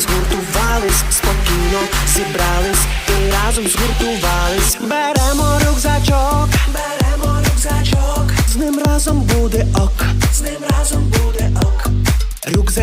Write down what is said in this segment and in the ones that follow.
згуртувались. Спокійно зібрались і разом згуртувались. Беремо рюкзачок, беремо рюкзачок. З ним разом буде ок, з ним разом.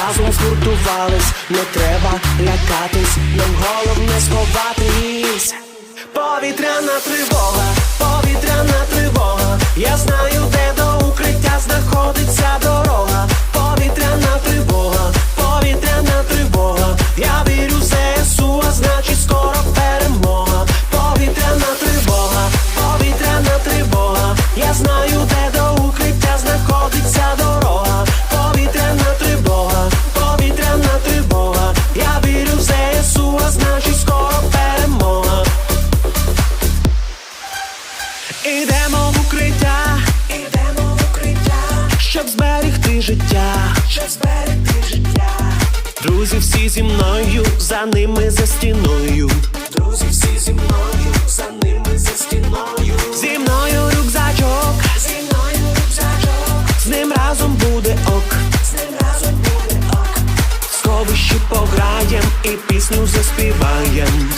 разом згуртувались. Не треба лякатись, нам головне сховатись. Повітряна тривога, Ідемо в укриття, ідемо в укриття, щоб зберегти життя, щоб зберегти життя. Друзі, всі зі мною, за ними за стіною. Друзі, всі зі мною, за ними за стіною. Зі мною рюкзачок, зі мною рюкзачок. З ним разом буде ок, з ним разом буде ок. В Сховищі пограєм і пісню заспіваєм.